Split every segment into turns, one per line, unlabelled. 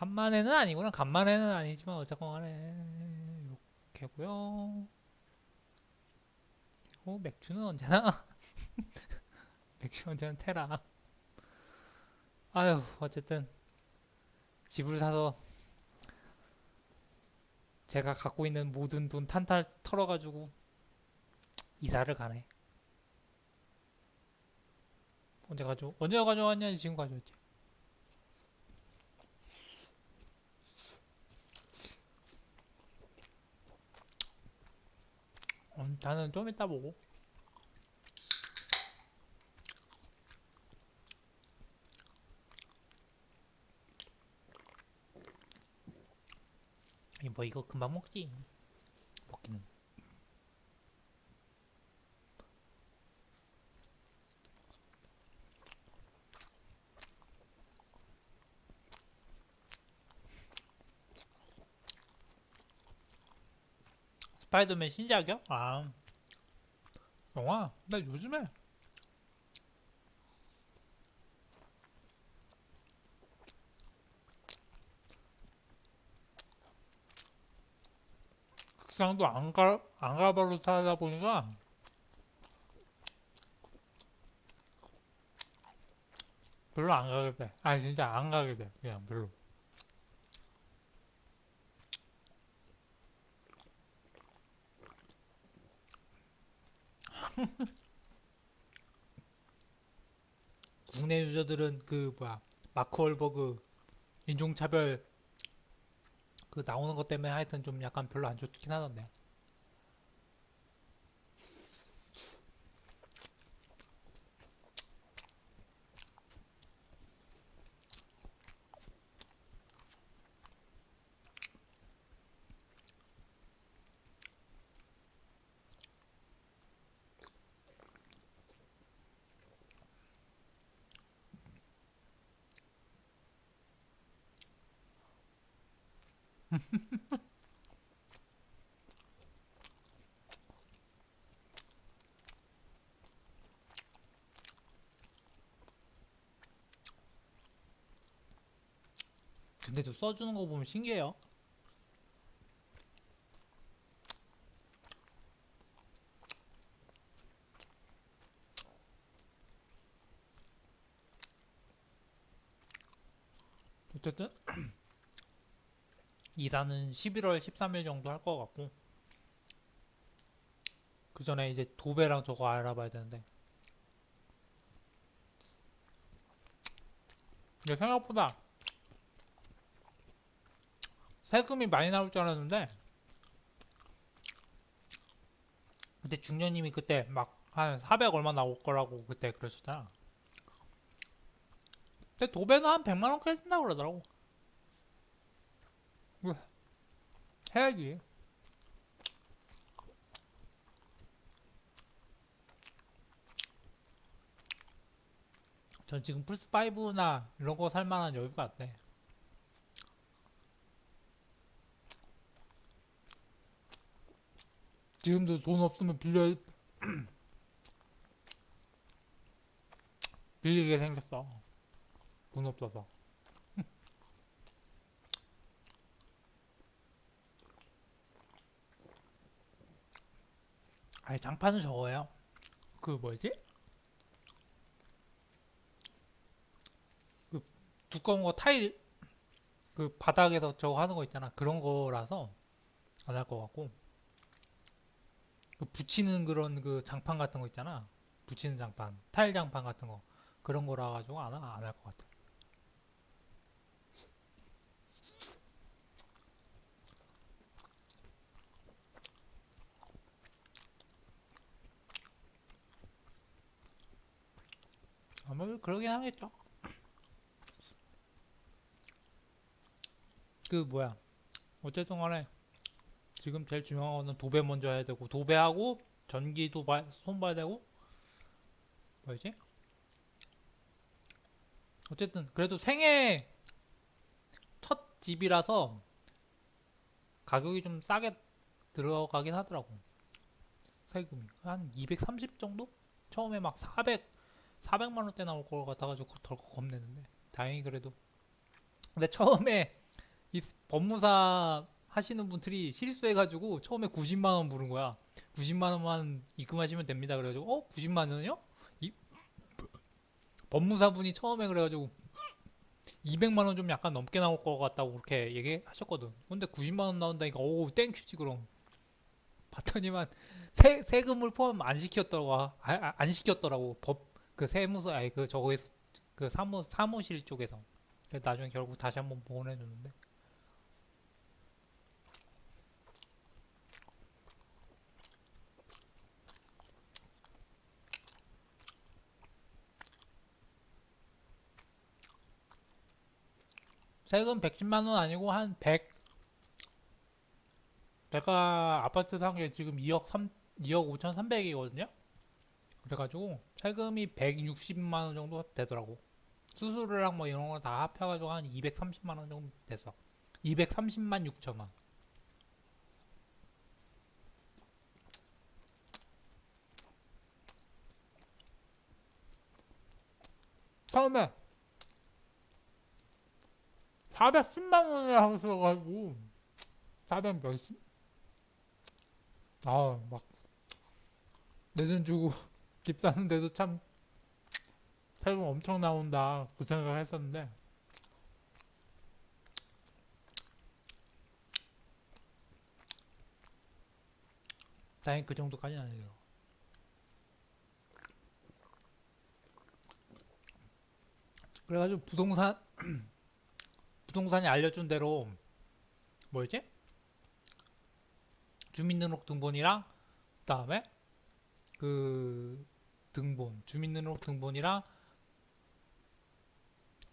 간만에는 아니구나. 간만에는 아니지만 어쨌건 간에 이렇게고요. 그리고 맥주는 언제나 맥주 언제나 테라. 아유 어쨌든 집을 사서 제가 갖고 있는 모든 돈 탄탈 털어가지고 이사를 가네. 언제 가져? 언제 가져왔냐? 지금 가져왔지. 음, 나는 좀 이따 보고. 뭐 이거 금방 먹지. 먹기는. 스파이더맨 신작이요? 아 영화? 나 요즘에 극장도 안 가, 안 가봐로 살다 보니까 별로 안 가게 돼. 아니 진짜 안 가게 돼. 그냥 별로. 국내 유저들은 그 뭐야 마크 월버그 인종차별 그 나오는 것 때문에 하여튼 좀 약간 별로 안 좋긴 하던데. 근데 저 써주는 거 보면 신기해요. 어쨌든 이사는 11월 13일 정도 할 것 같고 그 전에 이제 도배랑 저거 알아봐야 되는데. 근데 생각보다 세금이 많이 나올 줄 알았는데 그때 중년님이 그때 막 한 400 얼마 나올 거라고 그때 그러셨잖아. 근데 도배는 한 100만 원까지 쓴다고 그러더라고 뭐, 해야지 전 지금 플스5나 이런 거 살만한 여유가 안 돼. 지금도 돈 없으면 빌려 빌리게 생겼어. 돈 없어서. 아니 장판은 저거예요. 그 뭐지? 그 두꺼운 거 타일 그 바닥에서 저거 하는 거 있잖아. 그런 거라서 안 할 것 같고. 그 붙이는 그런 그 장판 같은 거 있잖아. 붙이는 장판, 타일 장판 같은 거 그런 거라 가지고 안 안 할 것 같아. 아마 그러긴 하겠죠. 그 뭐야? 어쨌든 간에 지금 제일 중요한 거는 도배 먼저 해야 되고 도배하고 전기도 봐, 손봐야 되고 뭐지? 어쨌든 그래도 생애 첫 집이라서 가격이 좀 싸게 들어가긴 하더라고 세금이 한 230 정도? 처음에 막 400, 400만 원대 나올 것 같아가지고 덜컥 겁내는데 다행히 그래도 근데 처음에 이 법무사 하시는 분들이 실수해가지고 처음에 90만 원 부른 거야. 90만 원만 입금하시면 됩니다. 그래가지고 어 90만 원이요? 이 법무사 분이 처음에 그래가지고 200만 원 좀 약간 넘게 나올 것 같다고 그렇게 얘기하셨거든. 근데 90만 원 나온다니까 오 땡큐지 그럼. 봤더니만 세, 세금을 포함 안 시켰더라고 아, 아, 안 시켰더라고 법 그 세무서 아니 그 저거 그 사무 사무실 쪽에서 나중에 결국 다시 한번 보내 줬는데 세금 110만 원 아니고 한 100. 내가 아파트 산 게 지금 2억 3 2억 5,300이거든요. 그래가지고 세금이 160만 원 정도 되더라고. 수수료랑 뭐 이런 거 다 합해가지고 한 230만 원 정도 됐어. 230만 6천 원. 처음에 410만 원을 하셔가지고 400 몇십 아 막 내돈 주고 집 사는데도 참 세금 엄청 나온다 그 생각을 했었는데 다행히 그 정도까지는 아니에요 그래가지고 부동산 부동산이 알려준 대로 뭐였지? 주민등록 등본이랑 그 다음에 그 등본 주민등록 등본이랑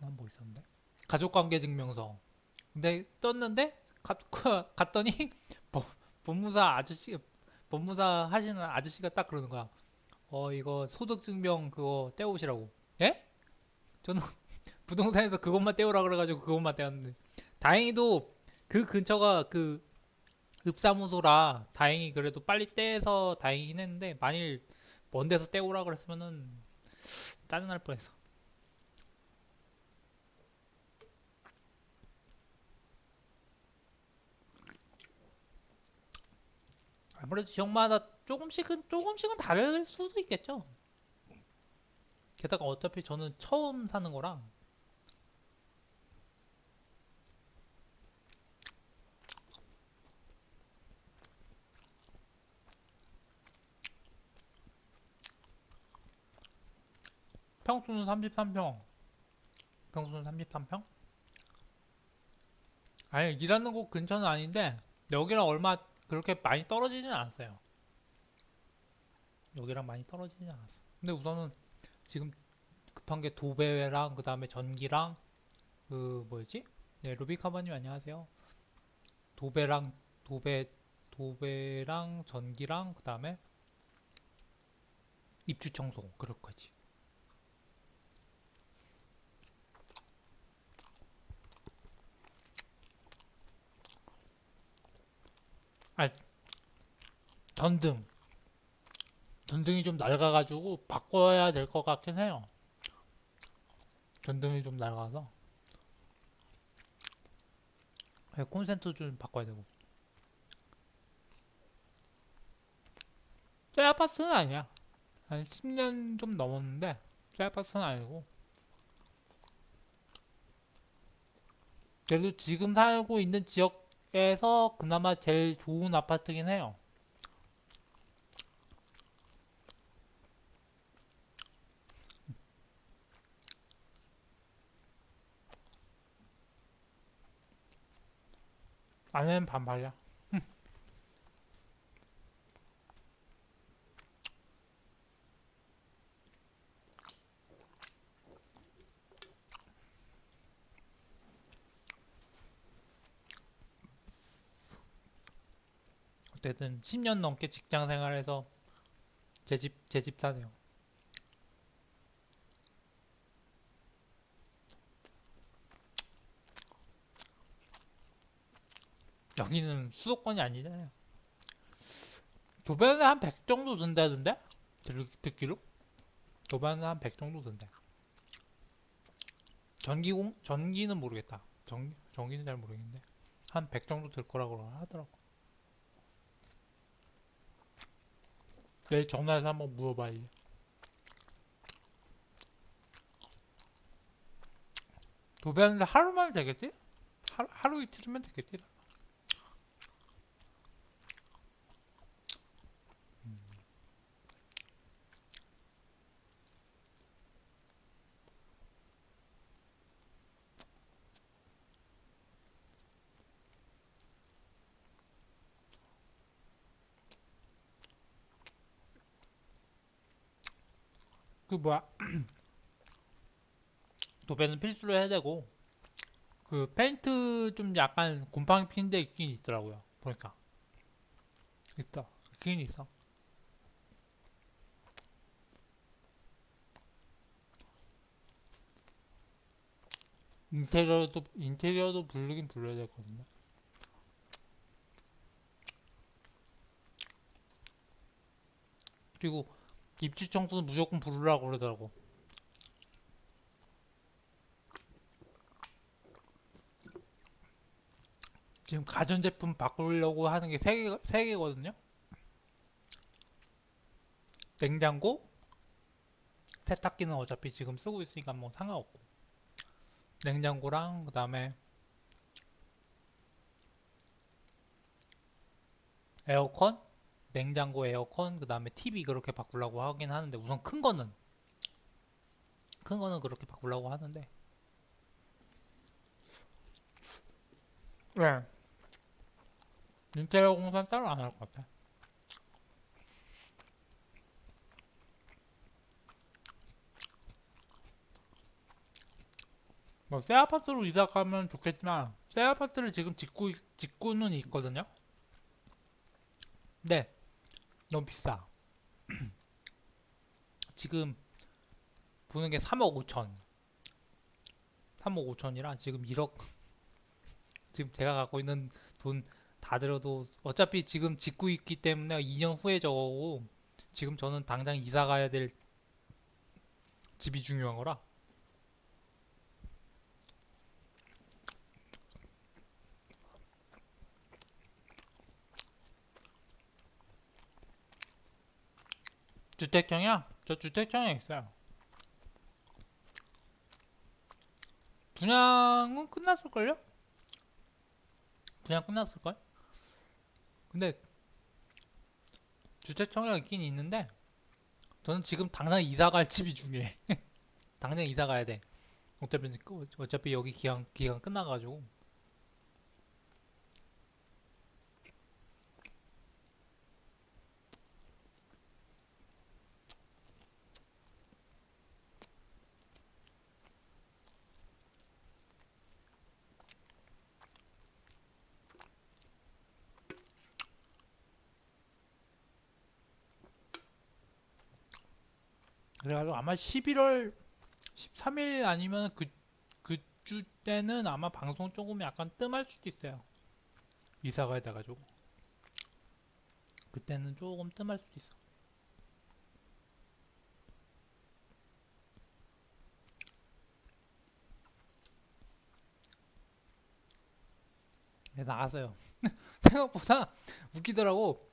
한뭐 있었는데? 가족관계 증명서. 근데 떴는데 가, 갔더니 법, 법무사 아저씨 법무사 하시는 아저씨가 딱 그러는 거야. 어 이거 소득증명 그거 떼오시라고. 예? 저는 부동산에서 그것만 떼오라 그래가지고 그것만 떼었는데. 다행히도 그 근처가 그 읍사무소라 다행히 그래도 빨리 떼서 다행이긴 했는데 만일 먼 데서 떼오라 그랬으면은 짜증날 뻔했어. 아무래도 지역마다 조금씩은 조금씩은 다를 수도 있겠죠. 게다가 어차피 저는 처음 사는 거랑 평수는 33평. 평수는 33평? 아니, 일하는 곳 근처는 아닌데, 여기랑 얼마 그렇게 많이 떨어지진 않았어요. 여기랑 많이 떨어지진 않았어. 근데 우선은 지금 급한 게 도배랑, 그 다음에 전기랑, 그, 뭐였지? 네, 루비카바님 안녕하세요. 도배랑, 도배, 도배랑, 전기랑, 그 다음에 입주 청소, 그럴 거지. 아, 전등. 전등이 좀 낡아가지고 바꿔야 될 것 같긴 해요. 전등이 좀 낡아서. 네, 콘센트 좀 바꿔야 되고. 새 아파트는 아니야. 한 10년 좀 넘었는데, 새 아파트는 아니고. 그래도 지금 살고 있는 지역 에서 그나마 제일 좋은 아파트긴 해요. 아내는 반발이야. 어쨌든 10년 넘게 직장 생활해서 제 집, 제 집 사네요. 여기는 수도권이 아니잖아요. 도배는 한 100 정도 든다던데? 들- 듣기로? 도배는 한 100 정도 든대. 전기공, 전기는 모르겠다. 정, 정기는 잘 모르겠는데 한 100 정도 들 거라고 하더라고 내일 전화해서 한번 물어봐야지 도배하는데 하루만 되겠지? 하루, 하루 이틀이면 되겠지? 그 뭐야? 도배는 필수로 해야 되고 그 페인트 좀 약간 곰팡이 피는 데 있긴 있더라고요 보니까. 있다. 있긴 있어. 인테리어도 인테리어도 부르긴 불러야 되거든요. 그리고 입주 청소는 무조건 부르라고 그러더라고 지금 가전제품 바꾸려고 하는 게 세 개, 세 개거든요. 냉장고, 세탁기는 어차피 지금 쓰고 있으니까 뭐 상관없고. 냉장고랑 그 다음에 에어컨, 냉장고 에어컨, 그 다음에 TV 그렇게 바꾸려고 하긴 하는데 우선 큰 거는 큰 거는 그렇게 바꾸려고 하는데 네. 인테리어 공사는 따로 안 할 것 같아. 뭐 새 아파트로 이사 가면 좋겠지만 새 아파트를 지금 짓고 있- 짓고는 있거든요. 네, 너무 비싸. 지금 보는 게 3억 5천. 3억 5천이라 지금 1억 지금 제가 갖고 있는 돈 다 들어도 어차피 지금 짓고 있기 때문에 2년 후에 저거고 지금 저는 당장 이사 가야 될 집이 중요한 거라 주택청이야? 저 주택청에 있어요 분양은 끝났을걸요? 분양 끝났을걸? 근데 주택청에 있긴 있는데 저는 지금 당장 이사 갈 집이 중요해. 당장 이사 가야 돼. 어차피 어차피 여기 기간 기간 끝나가지고. 그래가지고 아마 11월 13일 아니면 그 그 주 때는 아마 방송 조금 약간 뜸할 수도 있어요. 이사 가야 돼가지고 그때는 조금 뜸할 수도 있어. 네, 나갔어요. 생각보다 웃기더라고.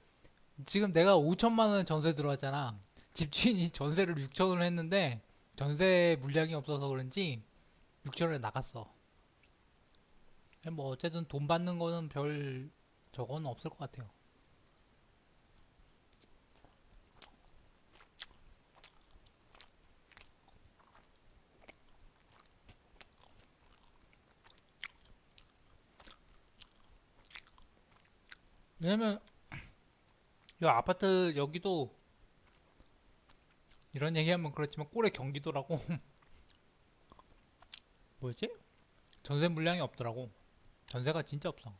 지금 내가 5천만 원 전세 들어왔잖아. 집주인이 전세를 6천 원을 했는데 전세 물량이 없어서 그런지 6천 원에 나갔어. 뭐 어쨌든 돈 받는 거는 별 저건 없을 것 같아요. 왜냐면 이 아파트 여기도 이런 얘기하면 그렇지만 꼴의 경기도라고. 뭐였지? 전세 물량이 없더라고. 전세가 진짜 없어.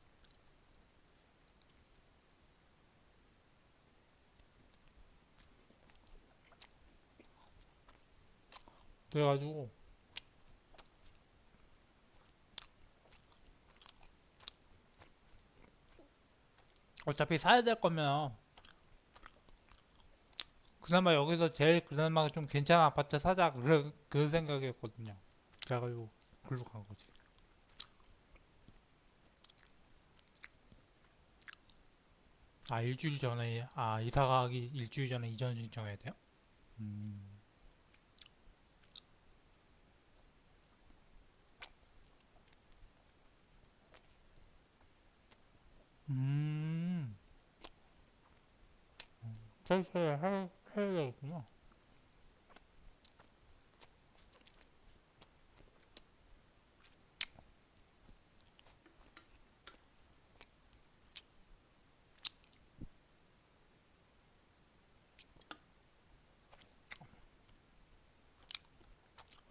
그래가지고 어차피 사야 될 거면 그나마 여기서 제일 그나마 좀 괜찮은 아파트 사자 그런 그 생각이었거든요. 그래가지고 글로 간 거지. 아 일주일 전에 아 이사 가기 일주일 전에 이전 신청해야 돼요? 음. 음. 철수해 할 해야겠구나.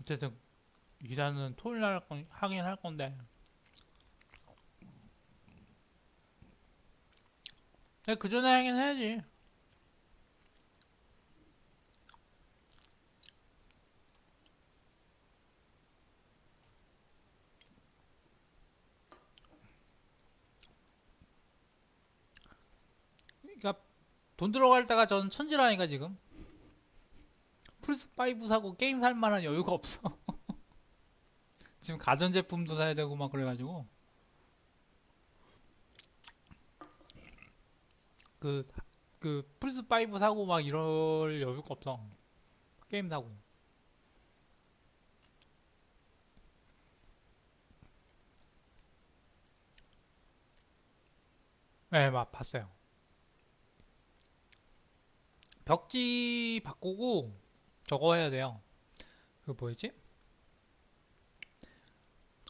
어쨌든 이사는 토요일 날 하긴 할 건데. 네, 그 전에 하긴 해야지. 그러니까 돈 들어갈 때가 저는 천지라니까 지금. 플스 5 사고 게임 살 만한 여유가 없어. 지금 가전제품도 사야 되고 막 그래가지고 그, 그 플스 5 사고 막 이럴 여유가 없어. 게임 사고. 네, 막 봤어요. 벽지 바꾸고 저거 해야 돼요. 그 뭐였지?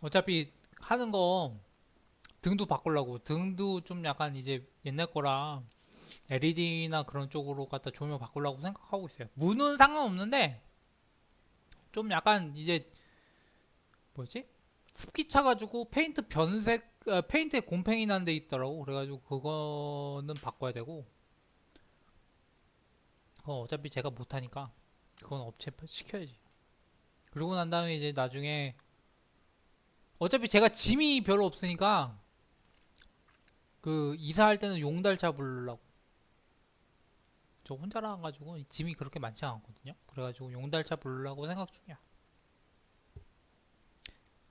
어차피 하는 거 등도 바꾸려고 등도 좀 약간 이제 옛날 거라 LED나 그런 쪽으로 갖다 조명 바꾸려고 생각하고 있어요. 문은 상관없는데 좀 약간 이제 뭐지? 습기 차가지고 페인트 변색 아, 페인트에 곰팡이 난 데 있더라고. 그래가지고 그거는 바꿔야 되고 어, 어차피 제가 못하니까 그건 업체 시켜야지. 그러고 난 다음에 이제 나중에 어차피 제가 짐이 별로 없으니까 그 이사할 때는 용달차 부르려고 저 혼자라 가지고 짐이 그렇게 많지 않거든요. 그래가지고 용달차 부르려고 생각 중이야.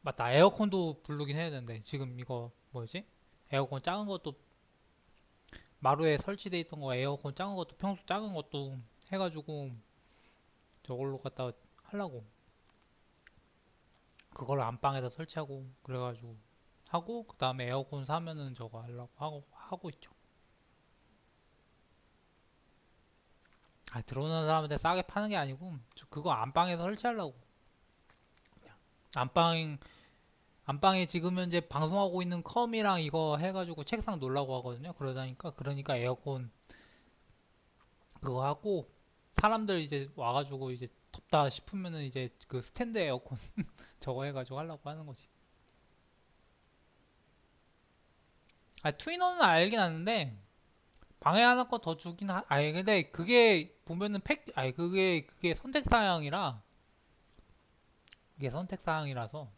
맞다 에어컨도 부르긴 해야 되는데 지금 이거 뭐지? 에어컨 작은 것도 마루에 설치돼 있던 거 에어컨 작은 것도 평소 작은 것도 해가지고 저걸로 갖다 하려고 그걸 안방에다 설치하고 그래가지고 하고 그 다음에 에어컨 사면은 저거 하려고 하고 하고 있죠. 아 들어오는 사람한테 싸게 파는 게 아니고 저 그거 안방에서 설치하려고 안방 안방에 지금 현재 방송하고 있는 컴이랑 이거 해가지고 책상 놓으려고 하거든요. 그러다니까 그러니까 에어컨 그거 하고 사람들 이제 와가지고 이제 덥다 싶으면은 이제 그 스탠드 에어컨 저거 해가지고 하려고 하는 거지. 아 트위너는 알긴 아는데 방에 하나 거 더 주긴 하. 아니 근데 그게 보면은 팩 아니 그게 그게 선택 사항이라 이게 선택 사항이라서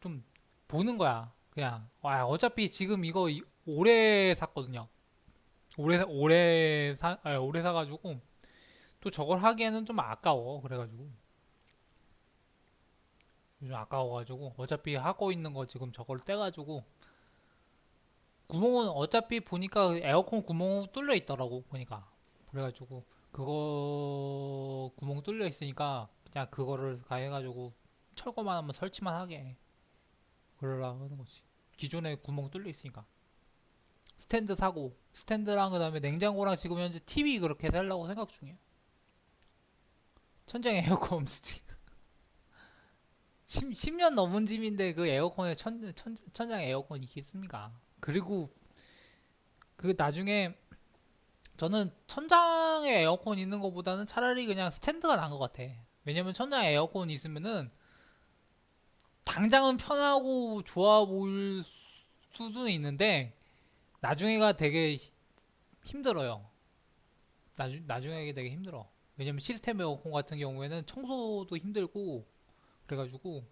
좀 보는 거야. 그냥 와 어차피 지금 이거 이- 오래 샀거든요. 오래 사- 오래 사 아, 오래 사가지고 또 저걸 하기에는 좀 아까워. 그래가지고 요즘 아까워가지고 어차피 하고 있는 거 지금 저걸 떼가지고 구멍은 어차피 보니까 에어컨 구멍 뚫려 있더라고 보니까 그래가지고 그거 구멍 뚫려 있으니까 그냥 그거를 가 해가지고 철거만 하면 설치만 하게 하는 거지. 기존에 구멍 뚫려 있으니까. 스탠드 사고 스탠드랑 그 다음에 냉장고랑 지금 현재 TV 그렇게 살려고 생각 중이에요 천장 에어컨 없지. 10, 10년 넘은 집인데 그 에어컨에 천, 천, 천장 에어컨 있겠습니까? 그리고 그 나중에 저는 천장에 에어컨 있는 것보다는 차라리 그냥 스탠드가 나은 것 같아. 왜냐면 천장에 에어컨 있으면은 당장은 편하고 좋아 보일 수- 수준은 있는데 나중에가 되게 히- 힘들어요. 나중 나중에 되게 힘들어. 왜냐면 시스템 에어컨 같은 경우에는 청소도 힘들고 그래가지고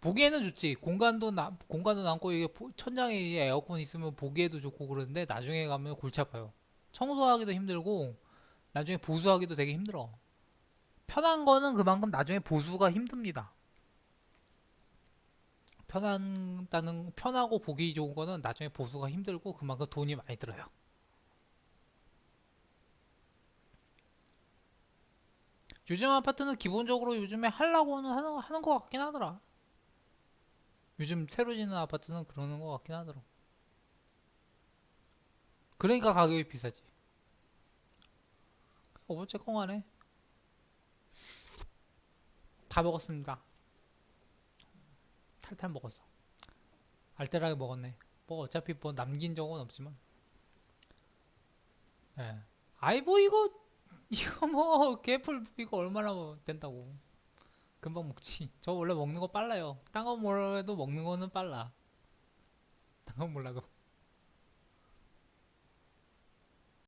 보기에는 좋지. 공간도 나, 공간도 남고 이게 보- 천장에 에어컨 있으면 보기에도 좋고 그러는데 나중에 가면 골치 아파요. 청소하기도 힘들고 나중에 보수하기도 되게 힘들어. 편한 거는 그만큼 나중에 보수가 힘듭니다. 편한다는 편하고 보기 좋은 거는 나중에 보수가 힘들고 그만큼 돈이 많이 들어요. 요즘 아파트는 기본적으로 요즘에 하려고는 하는, 하는 것 같긴 하더라. 요즘 새로 짓는 아파트는 그러는 것 같긴 하더라. 그러니까 가격이 비싸지. 어쨌건 간에 다 먹었습니다. 탈탈 먹었어. 알뜰하게 먹었네. 뭐 어차피 뭐 남긴 적은 없지만. 예. 아이 뭐 이거 이거 뭐 개풀 이거 얼마나 뭐 된다고. 금방 먹지. 저 원래 먹는 거 빨라요. 딴 거 몰라도 먹는 거는 빨라. 딴건 몰라도.